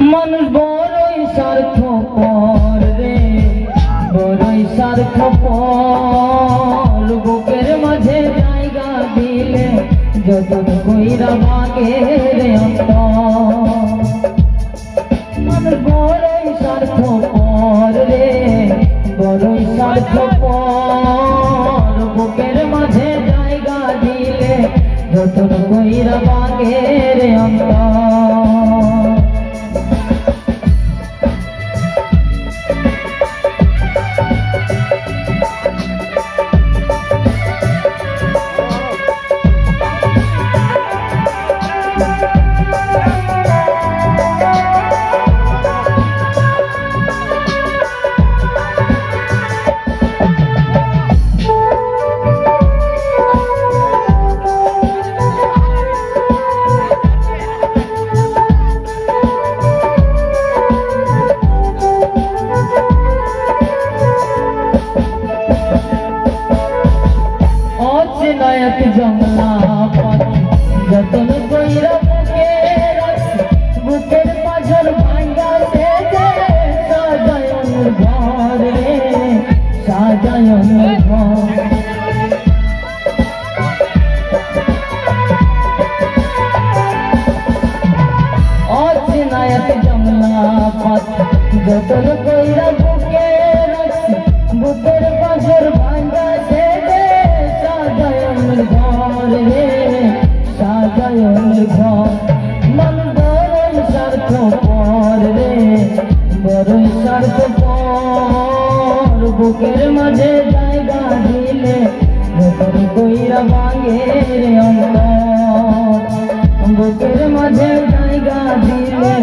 মানুষ বড়ই স্বার্থ পর রে, বড়ই স্বার্থ বুকের মাঝে জায়গা দিলে বাগে রে মাঝে জায়গা দিলে যতন কইরা বাগে রে অন্তর। যতন কইরা বুকে বুকের পাঝর ভাঙ্গা কইরা বড়ই রে বড়ই স্বার্থ বুকের মাঝে জায়গা দিলে যতন কইরা ভাঙে রে অন্তর। বুকের মাঝে জায়গা দিলে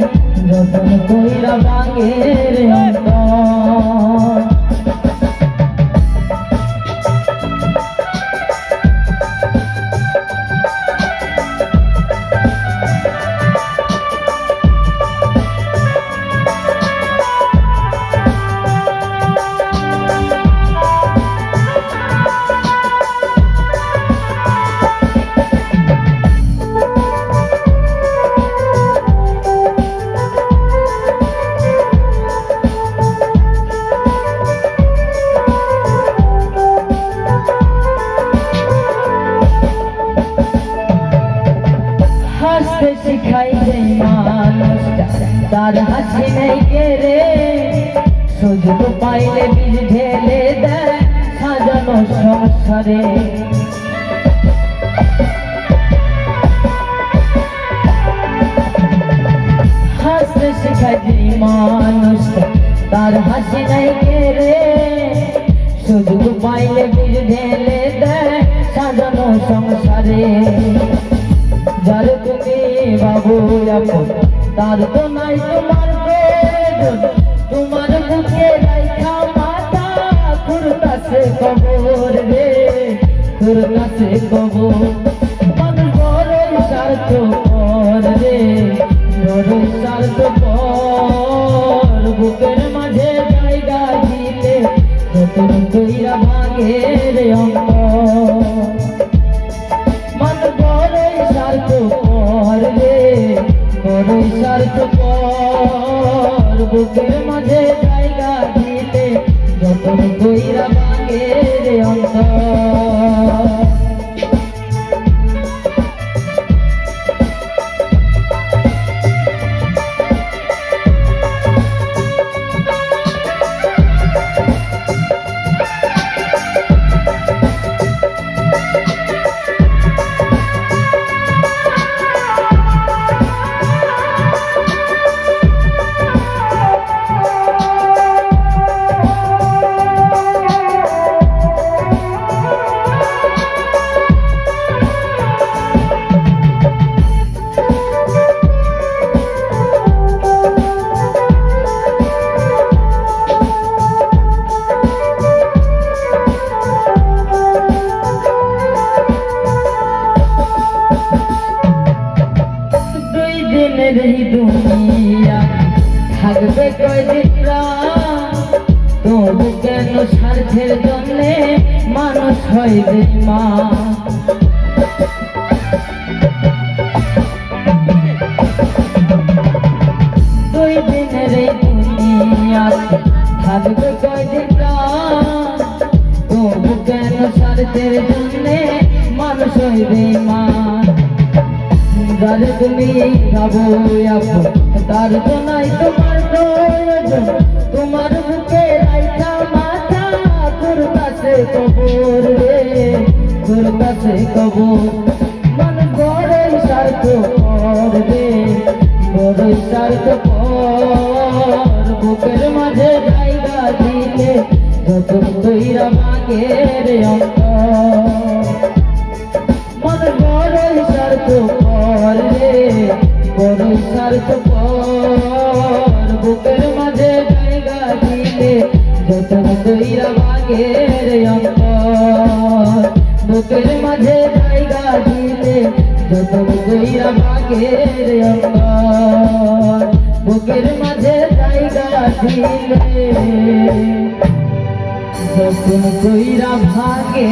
যতন কইরা ভাঙে রে অন্তর। হাসতে শিখাই যে মানুষটা তার হাসি নেই কেড়ে সুযোগ পাইলে বীজ ঢেলে দেয় সাজানো সংসারে। হাসতে শিখাই যে মানুষটা তার হাসি নেই কেড়ে সুযোগ পাইলে বীজ ঢেলে দেয় সাজানো সংসারে। তার তো তোমার প্রয়োজন। তোমার রে। তোর কাছে কবর মানুষ বড়ই স্বার্থ বুকের মাঝে জায়গা দিলে যতন কইরা বড়ই স্বার্থ পর বুকের মাঝে জায়গা দিতে যতন কইরা ভাঙে রে অন্তর এই দুনিয়া। থাকবে তবু কেন স্বার্থের জন্যে মানুষ হয় মা? দুই দিনের এই দুনিয়া থাকবে কয়দিন তবু কেন স্বার্থের জন্যে মানুষ মান যারে তুমি ভাবো আপন তার তো তোমার প্রয়োজন। তোমার বুকে রাইখা মাথা তোর কাছে কবর রে তোর কাছে কবর। মন বড়ই স্বার্থ করবে বড়ই স্বার্থ কর। বুকের মাঝে জায়গা দিলে যত তৈরা মাগের অন্তর। মন বড়ই স্বার্থ পর রে, বড়ই পর। বুকের মাঝে জায়গা দিলে যত দইরা বাগের অন্তর। বুকের মাঝে জায়গা দিলে যত দইরা বাগের অন্তর। বুকের মাঝে জায়গা দিলে যখন কইরা ভাগে